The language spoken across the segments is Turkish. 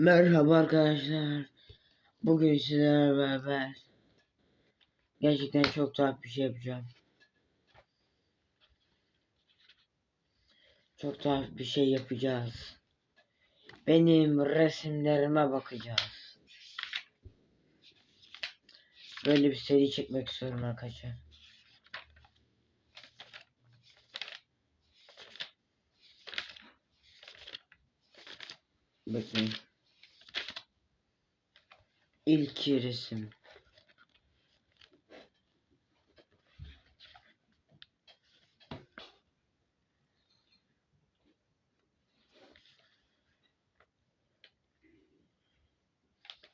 Merhaba arkadaşlar. Bugün sizlerle beraber gerçekten çok tuhaf bir şey yapacağım. Çok tuhaf bir şey yapacağız. Benim resimlerime bakacağız. Böyle bir seri çekmek istiyorum arkadaşlar. Bakayım. İlk resim.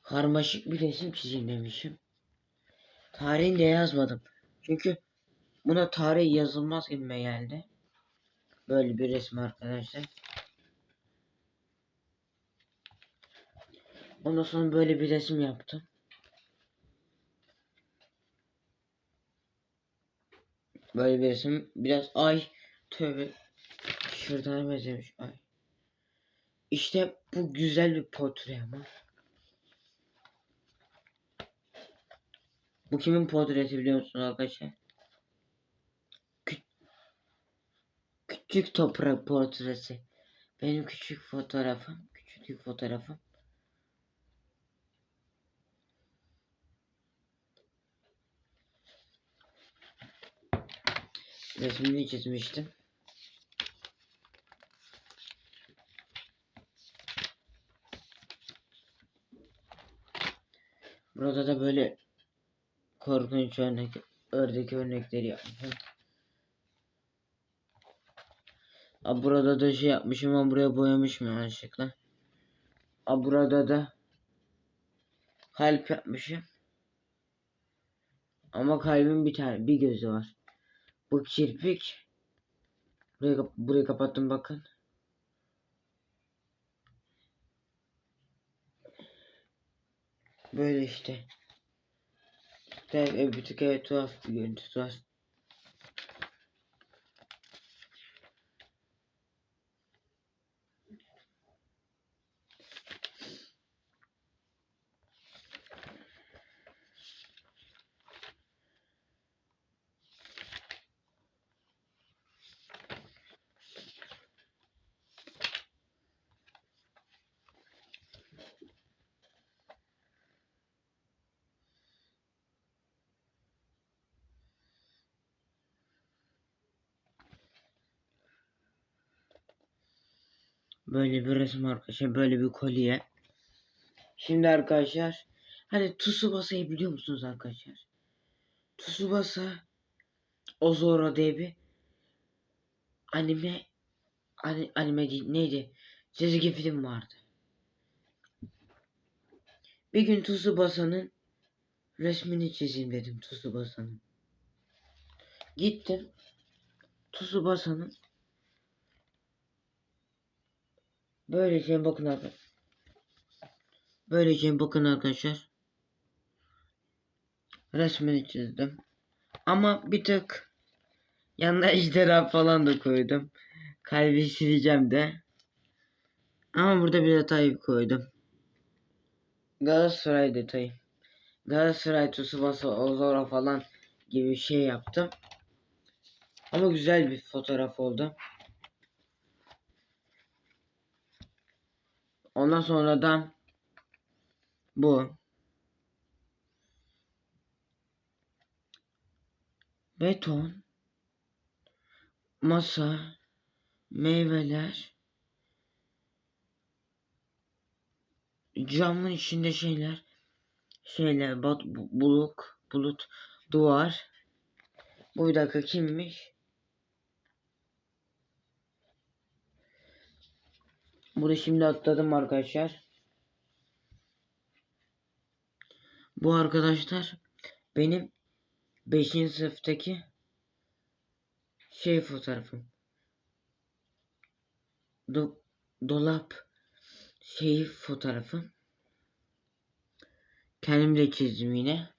Karmaşık bir resim çizeyim demişim. Tarihini de yazmadım. Çünkü buna tarih yazılmaz gibime geldi. Böyle bir resim arkadaşlar. Ondan sonra böyle bir resim yaptım. Böyle bir resim. Biraz ay. Tövbe. Şuradan benzemiş ay. İşte bu güzel bir portre ama. Bu kimin portresi biliyor musunuz arkadaşlar? Kü küçük toprak portresi. Benim küçük fotoğrafım. Küçük fotoğrafım. Resmini çizmiştim. Burada da böyle korkunç örnek, ördek örnekleri yapmışım. Aa, burada da şey yapmışım ama buraya boyamışım yanlışlıkla. Aa, burada da kalp yapmışım. Ama kalbin bir tane bir gözü var. Bu kirpik. Burayı, burayı kapattım bakın. Böyle işte. De, bir tık evet tuhaf bir görüntüsü var. Böyle bir resim arkadaşlar. Böyle bir kolye. Şimdi arkadaşlar. Hani Tsubasa'yı biliyor musunuz arkadaşlar? Tsubasa Ozora diye bir anime ani, anime değil neydi? Çizgi film vardı. Bir gün Tsubasa'nın resmini çizeyim dedim Tsubasa'nın. Gittim. Tsubasa'nın Böylece bakın arkadaşlar. Böylece bakın arkadaşlar. Resmini çizdim. Ama bir tık yanına ejderha falan da koydum. Kalbi sileceğim de. Ama burada bir detay koydum. Galatasaray detayı. Galatasaray Tsubasa Ozora falan gibi bir şey yaptım. Ama güzel bir fotoğraf oldu. Ondan sonra da bu. Beton. Masa. Meyveler. Camın içinde şeyler. Şeyler. Bat, bu- buluk. Bulut. Duvar. Bu bir dakika kimmiş? Bunu şimdi atladım arkadaşlar. Bu arkadaşlar benim 5. sınıftaki şey fotoğrafım. Do dolap şeyi fotoğrafım. Kendim de çizdim yine.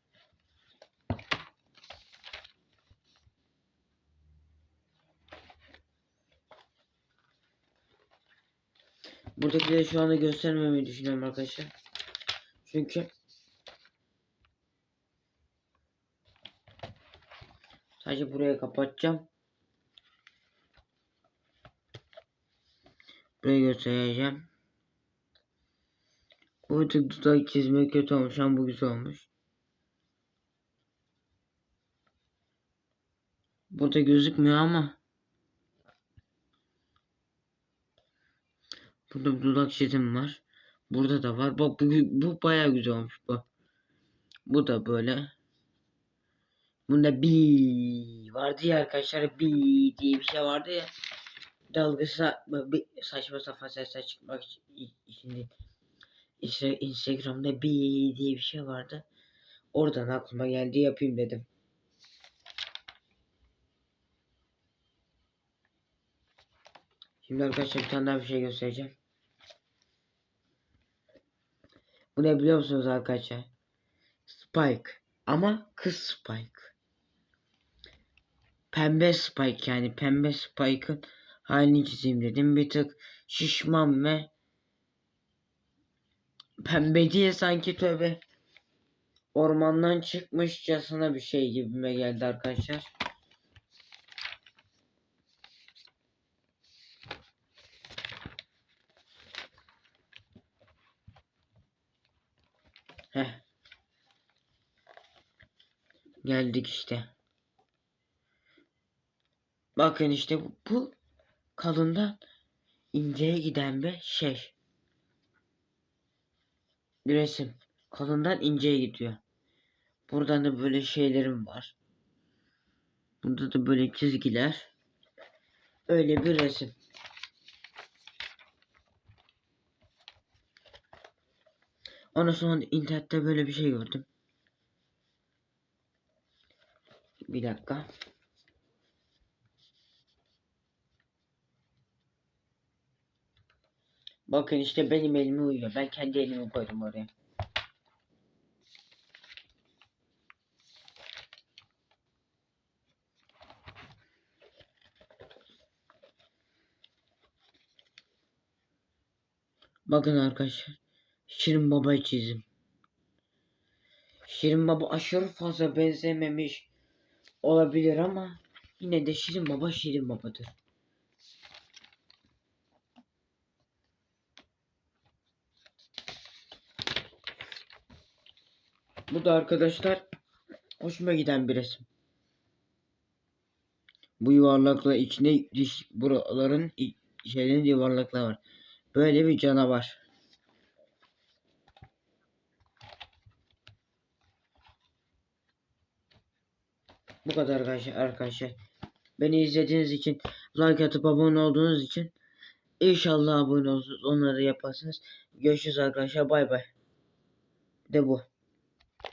Buradakileri şu anda göstermemeyi düşünüyorum arkadaşlar. Çünkü sadece buraya kapatacağım. Burayı göstereceğim. Bu tık dudak çizme kötü olmuş ama bu güzel olmuş. Burada gözükmüyor ama Burada bir dudak çizim var. Burada da var. Bak bu, bu bayağı güzel olmuş bu. Bu da böyle. Bunda bi vardı ya arkadaşlar bi diye bir şey vardı ya. Dalgısı saçma sapan sesler çıkmak için değil. İşte Instagram'da bi diye bir şey vardı. Oradan aklıma geldi yapayım dedim. Şimdi arkadaşlar bir tane daha bir şey göstereceğim. Bu ne biliyor musunuz arkadaşlar? Spike. Ama kız Spike. Pembe Spike yani pembe Spike'ın halini çizeyim dedim. Bir tık şişman ve pembe diye sanki tövbe ormandan çıkmışçasına bir şey gibime geldi arkadaşlar. Heh. Geldik işte. Bakın işte bu, bu kalından inceye giden bir şey. Bir resim. Kalından inceye gidiyor. Buradan da böyle şeylerim var. Burada da böyle çizgiler. Öyle bir resim. Ondan sonra internette böyle bir şey gördüm. Bir dakika. Bakın işte benim elime uyuyor. Ben kendi elimi koydum oraya. Bakın arkadaşlar. Şirin Baba'yı çizdim. Şirin Baba aşırı fazla benzememiş olabilir ama yine de Şirin Baba Şirin Baba'dır. Bu da arkadaşlar hoşuma giden bir resim. Bu yuvarlakla içinde diş buraların şeylerin yuvarlaklar var. Böyle bir canavar. Bu kadar arkadaşlar. Beni izlediğiniz için, like atıp abone olduğunuz için inşallah abone olursunuz. Onları yaparsınız. Görüşürüz arkadaşlar. Bay bay. De bu.